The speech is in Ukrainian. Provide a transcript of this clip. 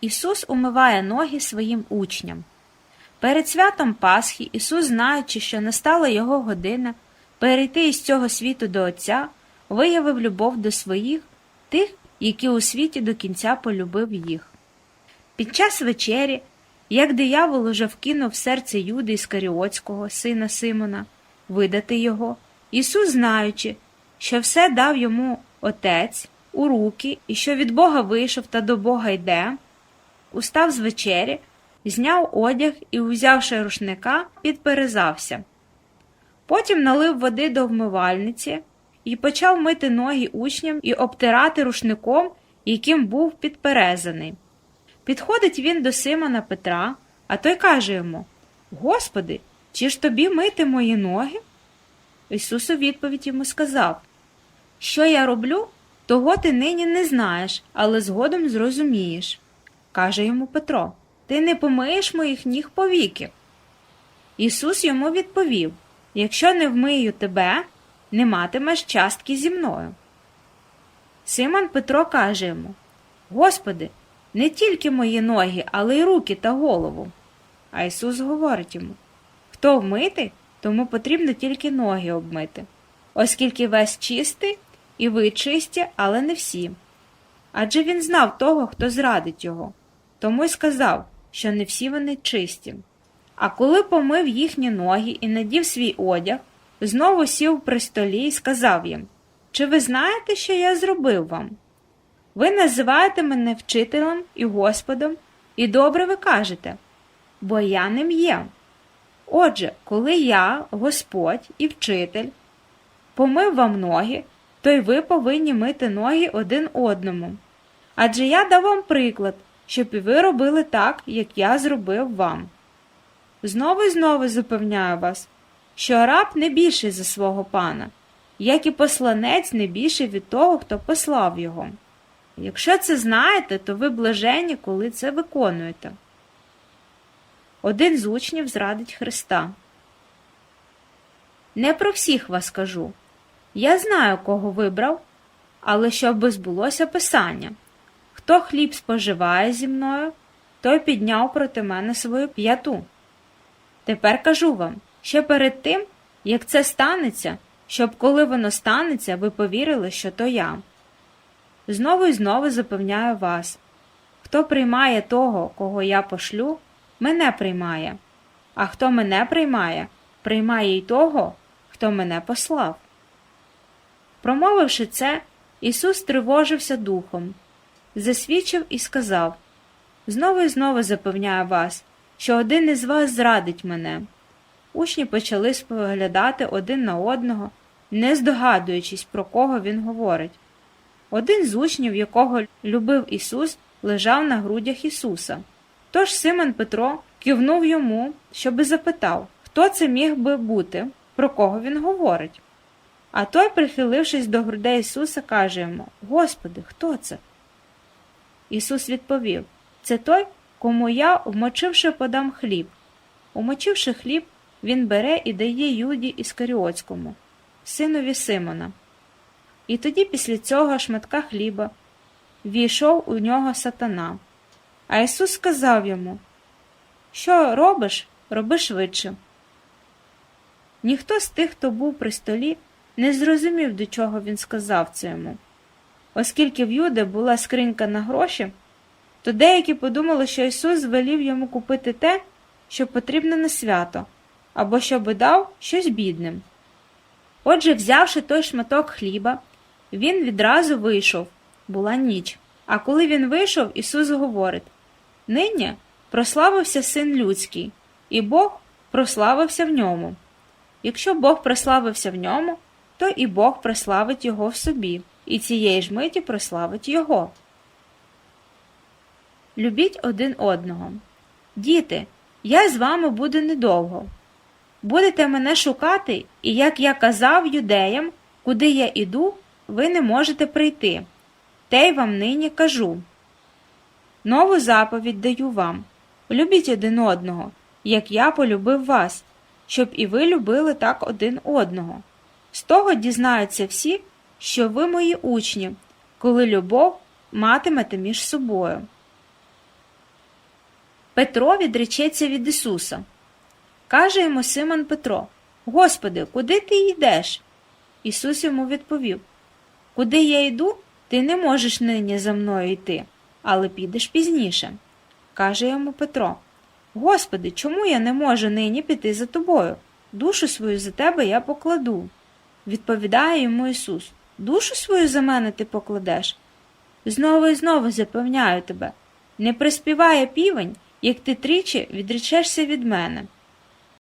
Ісус умиває ноги своїм учням. Перед святом Пасхи Ісус, знаючи, що настала Його година перейти із цього світу до Отця, виявив любов до своїх, тих, які у світі до кінця полюбив їх. Під час вечері, як диявол уже вкинув в серце Юди Іскаріотського, сина Симона, видати його, Ісус, знаючи, що все дав йому Отець у руки і що від Бога вийшов та до Бога йде, устав з вечері, зняв одяг і, узявши рушника, підперезався. Потім налив води до вмивальниці і почав мити ноги учням і обтирати рушником, яким був підперезаний. Підходить він до Симона Петра, а той каже йому Господи, чи ж тобі мити мої ноги? Ісус у відповідь йому сказав Що я роблю, того ти нині не знаєш, але згодом зрозумієш. Каже йому Петро Ти не помиєш моїх ніг повіки. Ісус йому відповів Якщо не вмию тебе, не матимеш частки зі мною. Симон Петро каже йому Господи, не тільки мої ноги, але й руки та голову. А Ісус говорить йому Хто вмитий, тому потрібно тільки ноги обмити, оскільки весь чистий і ви чисті, але не всі. Адже він знав того, хто зрадить його, тому й сказав, що не всі вони чисті. А коли помив їхні ноги і надів свій одяг, знову сів при столі і сказав їм Чи ви знаєте, що я зробив вам? Ви називаєте мене вчителем і Господом, і добре ви кажете, бо я ним є. Отже, коли я, Господь і вчитель, помив вам ноги, то й ви повинні мити ноги один одному. Адже я дав вам приклад, щоб і ви робили так, як я зробив вам. Знову і знову запевняю вас, що раб не більший за свого пана, як і посланець не більший від того, хто послав його. Якщо це знаєте, то ви блажені, коли це виконуєте. Один з учнів зрадить Христа. Не про всіх вас кажу. Я знаю, кого вибрав, але щоб збулося Писання. Хто хліб споживає зі мною, той підняв проти мене свою п'яту. Тепер кажу вам, що перед тим, як це станеться, щоб коли воно станеться, ви повірили, що то я. Знову і знову запевняю вас хто приймає того, кого я пошлю, мене приймає, а хто мене приймає, приймає й того, хто мене послав. Промовивши це, Ісус тривожився духом, засвідчив і сказав Знову і знову запевняю вас, що один із вас зрадить мене. Учні почали споглядати один на одного, не здогадуючись, про кого він говорить. Один з учнів, якого любив Ісус, лежав на грудях Ісуса. Тож Симон Петро кивнув йому, щоби запитав, хто це міг би бути, про кого він говорить. А той, прихилившись до грудей Ісуса, каже йому Господи, хто це? Ісус відповів Це той, кому я, вмочивши, подам хліб. Умочивши хліб, він бере і дає Юді Іскаріотському, синові Симона. І тоді після цього шматка хліба війшов у нього сатана. А Ісус сказав йому Що робиш, роби швидше. Ніхто з тих, хто був при столі, не зрозумів, до чого він сказав це йому. Оскільки в Юди була скринька на гроші, то деякі подумали, що Ісус звелів йому купити те, що потрібно на свято, або щоби дав щось бідним. Отже, взявши той шматок хліба, він відразу вийшов була ніч. А коли він вийшов, Ісус говорить Нині прославився син людський, і Бог прославився в ньому. Якщо Бог прославився в ньому, то і Бог прославить його в собі, і цієї ж миті прославить його. Любіть один одного. Діти, я з вами буду недовго. Будете мене шукати, і як я казав юдеям, куди я іду, ви не можете прийти. Те й вам нині кажу. Нову заповідь даю вам любіть один одного, як я полюбив вас, щоб і ви любили так один одного. З того дізнаються всі, що ви мої учні, коли любов матимете між собою. Петро відречеться від Ісуса. Каже йому Симон Петро: Господи, куди ти йдеш? Ісус йому відповів: Куди я йду, ти не можеш нині за мною йти, але підеш пізніше. Каже йому Петро: Господи, чому я не можу нині піти за тобою? Душу свою за тебе я покладу. Відповідає йому Ісус: Душу свою за мене ти покладеш. Знову і знову запевняю тебе, не приспіває півень, як ти тричі відречешся від мене.